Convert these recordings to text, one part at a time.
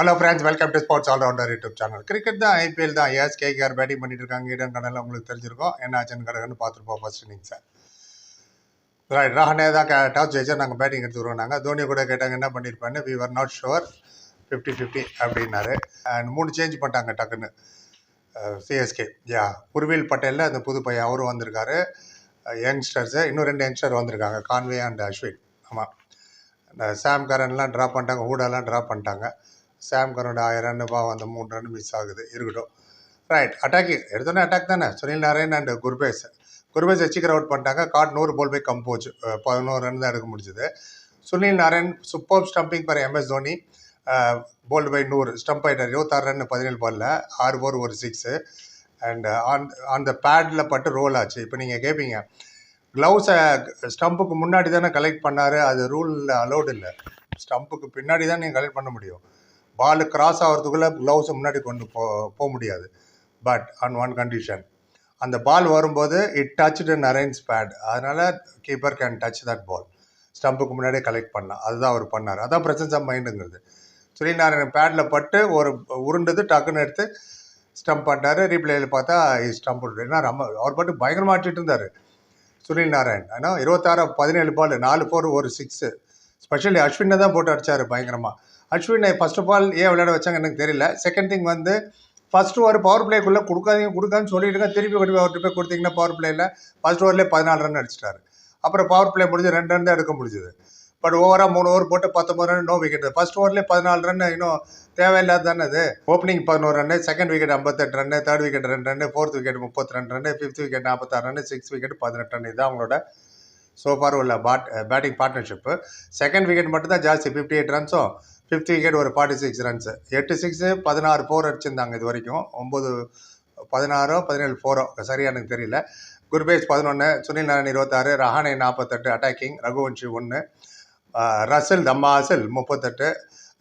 Hello friends welcome to sports allrounder YouTube channel cricket தான் IPL தான். Yes KKR batting பண்ணிட்டு இருக்காங்க இடம் கடலில் உங்களுக்கு தெரிஞ்சிருக்கும். என்ன ஆச்சுன்னு கடகன்னு பார்த்துருப்போம் ஃபர்ஸ்ட் இன்னிங்ஸை ரைட் ராஹனே தான் டாஸ் ஜெயிச்சா நாங்கள் பேட்டிங் எடுத்துக்கிறோம் நாங்கள் தோனி கூட கேட்டாங்க என்ன பண்ணியிருப்பான்னு we are not sure fifty fifty அப்படின்னாரு. அண்ட் மூணு சேஞ்ச் பண்ணிட்டாங்க டக்குன்னு. Uh, சிஎஸ்கே யா உர்வில் பட்டேலில் அந்த புது பையன் அவரும் வந்திருக்காரு. Uh, யங்ஸ்டர்ஸு இன்னும் ரெண்டு யங்ஸ்டர் வந்திருக்காங்க. கான்வே அண்ட் அஸ்வின் ஆமாம் இந்த சாம் கரன்லாம் ட்ராப் பண்ணிட்டாங்க. ஹூடாலாம் ட்ராப் பண்ணிட்டாங்க. சாம் கரோட ஆயிரம் ரன் பாவம் அந்த மூணு ரன் மிஸ் ஆகுது. இருக்கட்டும். ரைட் அட்டாக்கிங் எடுத்தோன்னே அட்டாக் தானே? சுனில் நாராயண் அண்ட் குர்பேஸ். குர்பேஸ் சீக்கிரம் அவுட் பண்ணிட்டாங்க. காட் நூறு போல் போய் கம்போச்சு பதினோரு ரன் தான் எடுக்க முடிஞ்சது. சுனில் நாராயண் சூப்பர் ஸ்டம்பிங் பர் எம்எஸ் தோனி போல்டு பை நூறு. ஸ்டம்ப் ஆகிட்டார் இருபத்தாறு ரன் பதினேழு பாலில் ஆறு போர் ஒரு சிக்ஸு அண்ட் ஆன் அந்த பேடில் பட்டு ரோல் ஆச்சு. இப்போ நீங்கள் கேட்பீங்க க்ளவுஸை ஸ்டம்புக்கு முன்னாடி தானே கலெக்ட் பண்ணார். அது ரூலில் அலோடு இல்லை. ஸ்டம்புக்கு பின்னாடி தான் நீங்கள் கலெக்ட் பண்ண முடியும். பால் கிராஸ் ஆகிறதுக்குள்ளே க்ளவுஸை முன்னாடி கொண்டு போ போக முடியாது. பட் ஆன் ஒன் கண்டிஷன் அந்த பால் வரும்போது இட் டச்டு நரேன்ஸ் பேட் அதனால் keeper can touch that ball ஸ்டம்புக்கு முன்னாடியே கலெக்ட் பண்ணலாம். அதுதான் அவர் பண்ணார். அதான் பிரசன்ஸ் ஆஃப் மைண்டுங்கிறது சுனிநாராயணன் பேடில் பட்டு ஒரு உருண்டது டக்குன்னு எடுத்து ஸ்டம்ப் பண்ணிட்டாரு ரீப்ளேயில் பார்த்தா ஸ்டம்ப் ஏன்னா ரொம்ப அவர் பாட்டு பயங்கரமாக ஆட்டிட்டு இருந்தார். சுனில் நாராயண் ஆனால் இருபத்தாறு பதினேழு பால் நாலு ஃபோர் ஒரு சிக்ஸு ஸ்பெஷலி அஸ்வினை தான் போட்டு அடிச்சார் பயங்கரமாக அஸ்வினை ஃபர்ஸ்ட் ஆஃப் ஆல் ஏன் விளையாட வச்சாங்க எனக்கு தெரியல. செகண்ட் திங் வந்து ஃபர்ஸ்ட் ஓவர் பவர் பிளேக்குள்ளே கொடுக்காதீங்க கொடுக்கான்னு சொல்லிட்டு திருப்பி கொண்டு போய் அவர்கிட்ட போய் கொடுத்தீங்கன்னா பவர் பிளேயில் ஃபர்ஸ்ட் ஓவர்லேயே பதினாலு ரன் அடிச்சிட்டாரு. அப்புறம் பவர் பிளே முடிஞ்சு ரெண்டு ரன் தான் எடுக்க முடிஞ்சுது. பட் ஓவராக மூணு ஓவர் போட்டு பத்தொம்பது ரன் நோ விக்கெட் ஃபர்ஸ்ட் ஓவர்லேயே பதினாலு ரன் இன்னும் தேவையில்லாத தானே அது. ஓப்பனிங் பதினோரு ரன் செகண்ட் விக்கெட் ஐம்பத்தெட்டு ரன் தேர்ட் விக்கெட் ரெண்டு ரன் ஃபோர்த் விக்கெட் முப்பத்தி ரெண்டு ரன் ஃபிஃப்த் விக்கெட் நாற்பத்தாறு ரன் சிக்ஸ் விக்கெட் பதினெட்டு ரன் இதுதான் அவங்களோட சோஃபார் உள்ள பாட் பேட்டிங் பார்ட்னர்ஷிப்பு செகண்ட் விக்கெட் மட்டும் தான் ஜாஸ்தி ஃபிஃப்டி எயிட் ரன்ஸும் ஃபிஃப்த் விக்கெட் ஒரு ஃபார்ட்டி சிக்ஸ் ரன்ஸு எட்டு சிக்ஸு பதினாறு ஃபோர் அடிச்சிருந்தாங்க இது வரைக்கும். ஒம்பது பதினாறோ பதினேழு ஃபோரோ சரியாக எனக்கு தெரியல. குர்பேஷ் பதினொன்று சுனில் நாராயண் இருபத்தாறு ரஹானே நாற்பத்தெட்டு அட்டாக்கிங் ரகுவன்ஷி ஒன்று ரசல் தம்மாசல் முப்பத்தெட்டு.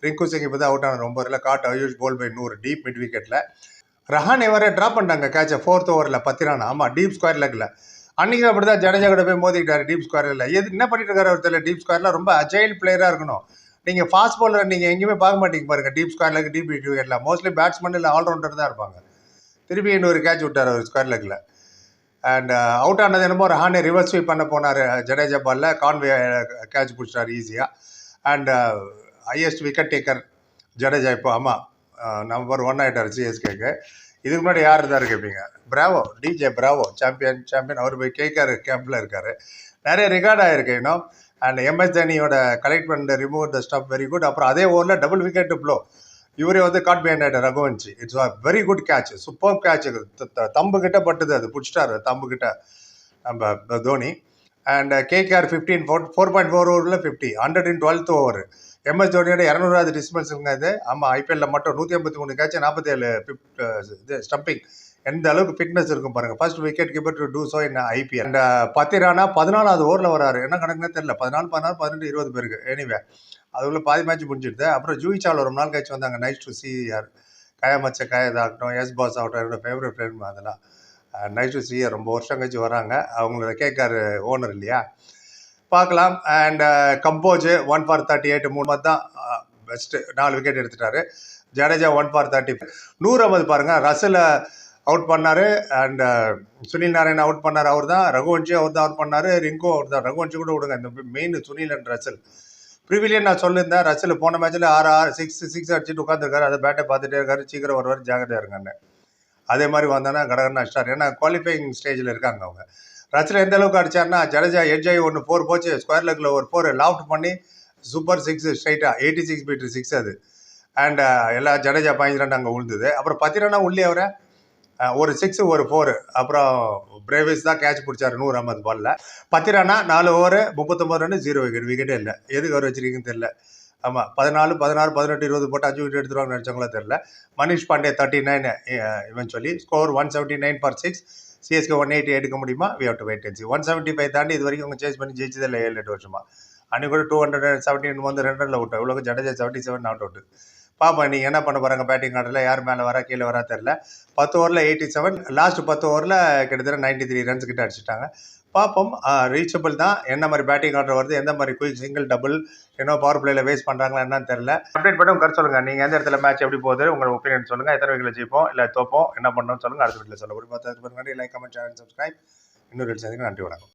ரிங்கு சிங் இப்போ தான் அவுட் ஆன ரொம்ப இல்லை. காட் அயூஷ் போல் பை நூறு டீப் மிட் விக்கெட்டில் ரஹானே வர ட்ராப் பண்ணிட்டாங்க. கேட்சை ஃபோர்த் ஓவரில் பத்து ஆமாம் டீப் ஸ்கொயர் லெக்கில் அன்றைக்கி அப்படி தான் ஜடேஜா கூட போய் மோதிக்கிட்டார். டீப் ஸ்கொயரில் எது என்ன பண்ணிட்டு இருக்காரு அவர் தெரியல? டீப் ஸ்கொயரில் ரொம்ப அஜைல் பிளேயராக இருக்கணும். நீங்கள் ஃபாஸ்ட் பாலர் நீங்கள் எங்கேயுமே பார்க்க மாட்டீங்க பாருங்கள் டீப் ஸ்கொயர் லெக் டீப் விக்கெட்டில் மோஸ்ட்லி பேட்ஸ்மேன் இல்லை ஆல்ரவுண்டர் தான் இருப்பாங்க. திருப்பி இன்னொரு கேட்ச் விட்டார் அவர் ஸ்கொயர் லெக்கில் அண்ட் அவுட் ஆனது என்னமோ ரஹானே ரிவர்ஸ் ஸ்வீப் பண்ண போனார் ஜடேஜா பாலில் கான்வே கேட்ச் பிடிச்சிட்டார் ஈஸியாக and highest wicket taker Jadeja இப்போ ஆமாம் நம்பர் uh, ஒன் ஆகிட்டார் சிஎஸ்கேக்கு இதுக்கு முன்னாடி யார் இருந்தார் கேட்பீங்க Bravo DJ Bravo champion champion அவர் போய் கேட்காரு கேம்பில் இருக்கார். நிறைய ரெக்கார்ட் ஆகிருக்கு இன்னும். அண்ட் எம்எஸ் தோனியோட கலெக்ட் பண்ண remove the stump very good அப்புறம் அதே ஓவரில் டபுள் விக்கெட் ப்ளோ இவரே வந்து caught by Raghuvanshi it's a very good catch super catch தம்பு கிட்ட பட்டுது அது. பிடிச்சிட்டாரு தம்பு கிட்ட. நம்ம Dhoni. And KKR fifteen four four point four ஓவரில் fifty hundred in twelfth over MS தோனியோட இரநூறாவது டிஸ்பென்ஸுங்க இது. ஆமாம் ஐபிஎல்லில் மட்டும் நூற்றி ஐம்பத்தி மூணு கேட்ச் நாற்பத்தேழு ஃபிஃப்ட் இது ஸ்டம்பிங் எந்த அளவுக்கு ஃபிட்னஸ் இருக்கும் பாருங்க. First wicket keeper to two so என்ன ஐபிஎல் அண்ட் பத்திரானா பதினாலாவது ஓவரில் வராரு. என்ன கணக்குன்னு தெரியல. பதினாலு பதினாறு பதினெட்டு இருபது பேருக்கு. எனிவே அதுக்குள்ள பாதி மேட்ச் முடிஞ்சிடுது. அப்புறம் ஜூய் சாவல் ஒரு நாள் கழிச்சு வந்தாங்க. நைஸ் டு சி யார்? கயமச்ச கயதாகட்டும் எஸ் பாஸ் ஆகட்டும். என்னோட ஃபேவரட் ஃப்ரெண்ட் அதெல்லாம். நைஸ் டு சி ரொம்ப வருஷம் கழிச்சு வராங்க. அவங்கள கேட்காரு ஓனர் இல்லையா? பார்க்கலாம். And uh, Kamboj one for thirty eight மூணு மாதிரி தான் uh, பெஸ்ட்டு நாலு விக்கெட் எடுத்துட்டாரு. ஜடேஜா ஒன் ஃபார் தேர்ட்டி நூறு ஐம்பது பாருங்கள் ரசில் அவுட் பண்ணார். And uh, Sunil Narayan out பண்ணார். அவர் தான். ரகுவன்ஷி அவர் தான் அவுட் பண்ணார். ரிங்கோ அவர் தான். ரகுவன்ஷி கூட விடுங்க. இந்த main Sunil and Russell. Pavilion நான் சொல்லியிருந்தேன். ரசில் போன மேட்ச்சில் ஆறு ஆறு சிக்ஸ் சிக்ஸ் அடிச்சுட்டு உட்காந்துருக்காரு அதை பேட்டை பார்த்துட்டே இருக்காரு. சீக்கிரம் வருவார். ஜாகிரதையாக இருங்கன்னு அதே மாதிரி வந்தானா கடகடன் அடிச்சிட்டார். ஏன்னா குவாலிஃபைங் ஸ்டேஜில் இருக்காங்க அவங்க. ரச்சனை எந்த அளவுக்கு அடிச்சார்னா ஜடேஜா எட்ஜ் ஒன்று ஃபோர் போச்சு. ஸ்கொயர் லெக்கில் ஒரு ஃபோர் லாஃப்ட் பண்ணி சூப்பர் சிக்ஸ் ஸ்ட்ரைட்டாக எயிட்டி சிக்ஸ் மீட்டர் சிக்ஸ் அது. அண்ட் uh, எல்லா ஜடேஜா பதினஞ்சு ரன் அங்கே விழுந்தது அப்புறம் பத்து ரன்னா உள்ளே அவரை uh, ஒரு சிக்ஸ் ஒரு ஃபோரு அப்புறம் பிரேவிஸ் தான் கேட்ச் பிடிச்சாரு நூறு ஐம்பது பாலில் பத்து ரன்னா நாலு ஓவர் முப்பத்தொம்பது ரன்னு ஜீரோ விக்கெட் விக்கெட்டே இல்லை. எதுக்கு அவர் வச்சிருக்கீங்கன்னு தெரில ஆமாம் பதினாலு பதினாறு பதினெட்டு இருபது போட்டு அஞ்சு விக்கெட் எடுத்துருவாங்க நினச்சவங்களா தெரில மனிஷ் பாண்டே தேர்ட்டி நைன் இவன் சொல்லி score one seventy nine for six CSK one eighty எடுக்க முடியுமா? We have to wait and see one seventy five தாண்டி இது வரைக்கும் அவங்க சேஞ்ச் பண்ணி ஜெயிச்சது இல்லை ஏழு எட்டு வருஷமா. அன்றைக்கி கூட டூ ஹண்ட்ரட் செவன்டீன் வந்து ரெண்டு ரனில் விட்டோம் இவ்வளோ Jadeja seventy seven not out பாப்பா நீங்கள் என்ன பண்ண போகிறாங்க பேட்டிங் ஆர்டரில் யார் மேலே வரா கீழே வரா தெரில பத்து ஓவரில் எயிட்டி செவன் லாஸ்ட் பத்து ஓவரில் கிட்டத்தட்ட நைன்டி த்ரீ ரன்ஸ் கிட்ட அடிச்சிட்டாங்க. பார்ப்போம் ரீச்சபிள் தான். என்ன மாதிரி பேட்டிங் ஆர்டர் வருது எந்த மாதிரி குயிக் சிங்கிள் டபுள் என்ன பவர் பிளேயில் வேஸ்ட் பண்ணுறாங்களா என்னன்னு தெரியல. அப்டேட் பண்ணி உங்க சொல்லுங்கள் நீங்கள் எந்த இடத்துல மேட்ச் எப்படி போகுது உங்களோட ஒப்பீனியன் சொல்லுங்கள் எத்தனை வீட்டில் ஜெயிப்போம் இல்லை தோப்போம் என்ன பண்ணணும்னு சொல்லுங்கள் அடுத்த வீட்டில் சொல்ல ஒரு பத்து லைக் கமெண்ட் சேனல் சப்ஸ்கிரைப் இன்னொரு வீட்டில் நன்றி வணக்கம்.